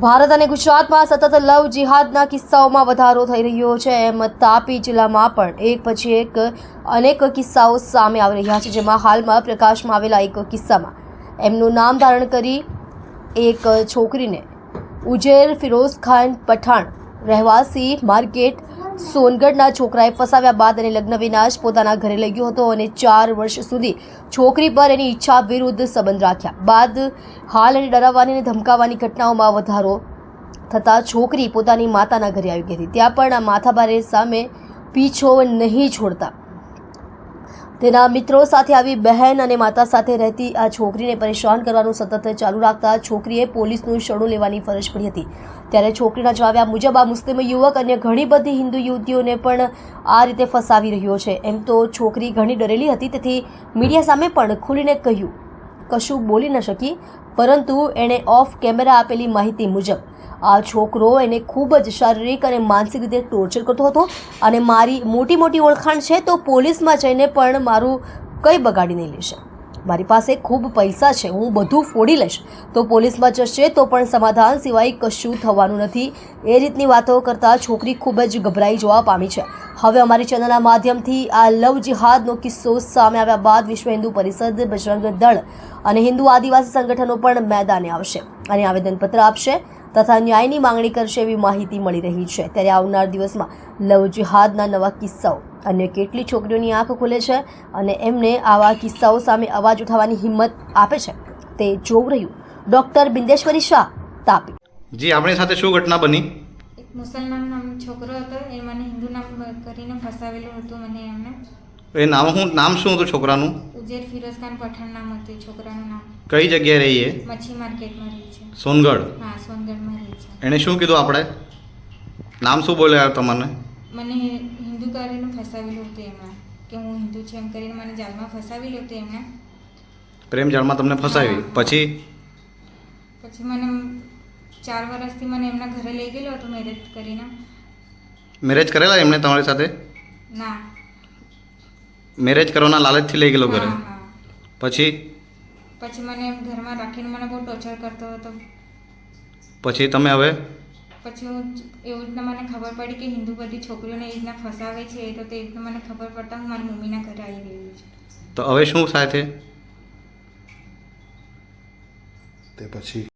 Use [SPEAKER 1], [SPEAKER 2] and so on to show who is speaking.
[SPEAKER 1] ભારત અને ગુજરાતમાં સતત લવ જિહાદના કિસ્સાઓમાં વધારો થઈ રહ્યો છે. એમ તાપી જિલ્લામાં પણ એક પછી એક અનેક કિસ્સાઓ સામે આવી રહ્યા છે, જેમાં હાલમાં પ્રકાશમાં આવેલા એક કિસ્સામાં. એમનું નામ ધારણ કરી એક છોકરીને ઉજેર ફિરોઝ ખાન પઠાણ, રહેવાસી માર્કેટ સોનગઢના છોકરાએ ફસાવ્યા બાદ અને લગ્ન વિનાશ પોતાના ઘરે લઈ ગયો હતો અને ચાર વર્ષ સુધી છોકરી પર એની ઈચ્છા વિરુદ્ધ સંબંધ રાખ્યા. બાદ હાલ અને ડરાવવાની અને ધમકાવવાની ઘટનાઓમાં વધારો થતાં છોકરી પોતાની માતાના ઘરે આવી ગઈ હતી. ત્યાં પણ આ માથાભારે સામે પીછો નહીં છોડતા તેના મિત્રો સાથે આવી બહેન અને માતા સાથે રહેતી આ છોકરીને પરેશાન કરવાનું સતત ચાલુ રાખતા છોકરીએ પોલીસનું શરણું લેવાની ફરજ પડી હતી. ત્યારે છોકરીના જણાવ્યા મુજબ આ મુસ્લિમ યુવક અન્ય ઘણી બધી હિન્દુ યુવતીઓને પણ આ રીતે ફસાવી રહ્યો છે. એમ તો છોકરી ઘણી ડરેલી હતી, તેથી મીડિયા સામે પણ ખુલીને કહ્યું. કશું બોલી ન શકી, પરંતુ એણે ઓફ કેમેરા આપેલી માહિતી મુજબ આ છોકરો એને ખૂબ જ શારીરિક અને માનસિક રીતે ટોર્ચર કરતો હતો અને મારી મોટી મોટી ઓળખાણ છે તો પોલીસમાં જઈને પણ મારું કંઈ બગાડી નહીં લેશે. મારી પાસે ખૂબ પૈસા છે, હું બધું ફોડી લઈશ. તો પોલીસમાં જશે તો પણ સમાધાન સિવાય કશું થવાનું નથી. એ રીતની વાતો કરતાં છોકરી ખૂબ જ ગભરાઈ જવા પામી છે. હવે અમારી ચેનલના માધ્યમથી આ લવ જિહાદનો કિસ્સો સામે આવ્યા બાદ વિશ્વ હિન્દુ પરિષદ બજરંગ દળ અને હિન્દુ આદિવાસી સંગઠનો પણ મેદાને આવશે. અને આવેદનપત્ર આપશે તથા ન્યાયની માંગણી કરશે એવી માહિતી મળી રહી છે. ત્યારે આવનાર દિવસમાં લવ જિહાદના નવા કિસ્સાઓ. અન્ય કેટલી છોકરીઓની આંખ ખુલે છે અને એમને આવા કિસ્સાઓ સામે અવાજ ઉઠાવવાની હિંમત આપે છે તે જોવું રહ્યું. ડોક્ટર બિંદેશ્વરી શાહ તાપી.
[SPEAKER 2] જી આપણી સાથે શું ઘટના બની?
[SPEAKER 3] એક મુસલમાન નામ છોકરો હતો એ મને હિન્દુ નામ કરીને ફસાવેલું હતું મને એમને
[SPEAKER 2] એ નામ હું નામ શું હતું છોકરાનું?
[SPEAKER 3] ઉજેર ફિરોઝ ખાન પઠાણ નામ હતું છોકરાનું નામ.
[SPEAKER 2] કઈ જગ્યાએ રહીએ
[SPEAKER 3] મચ્છી માર્કેટમાં રહી છે.
[SPEAKER 2] સોનગઢ?
[SPEAKER 3] હા સોનગઢમાં રહી છે.
[SPEAKER 2] એણે શું કીધું આપણે? નામ શું બોલ્યા તમને?
[SPEAKER 3] મને હિન્દુ કરીને ફસાવેલું હતું એમાં કે હું હિન્દુ છું એમ કરીને મને જાળમાં ફસાવેલું હતું એમણે.
[SPEAKER 2] પ્રેમ જાળમાં તમને ફસાવી? પછી?
[SPEAKER 3] પછી મને ચાર વર્ષથી મને એમના ઘરે લઈ ગયેલો હતો મેરેજ કરીને.
[SPEAKER 2] મેરેજ કરેલા એમણે તમારી સાથે?
[SPEAKER 3] ના.
[SPEAKER 2] મેરેજ કરવાના લાલચથી લઈ ગયેલો ઘરે.
[SPEAKER 3] હા હા.
[SPEAKER 2] પછી?
[SPEAKER 3] પછી મને એમ ઘરમાં રાખીને મને બહુ ટોર્ચર કરતો હતો.
[SPEAKER 2] પછી તમે હવે?
[SPEAKER 3] પછી હું એવું રીતના મને ખબર પડી કે હિન્દુ બધી છોકરીઓને એ રીતના ફસાવે છે તો તે રીતના મને ખબર પડતા હું મારી મમ્મીના ઘરે આવી ગઈ છું.
[SPEAKER 2] તો હવે શું થાય છે
[SPEAKER 4] તે પછી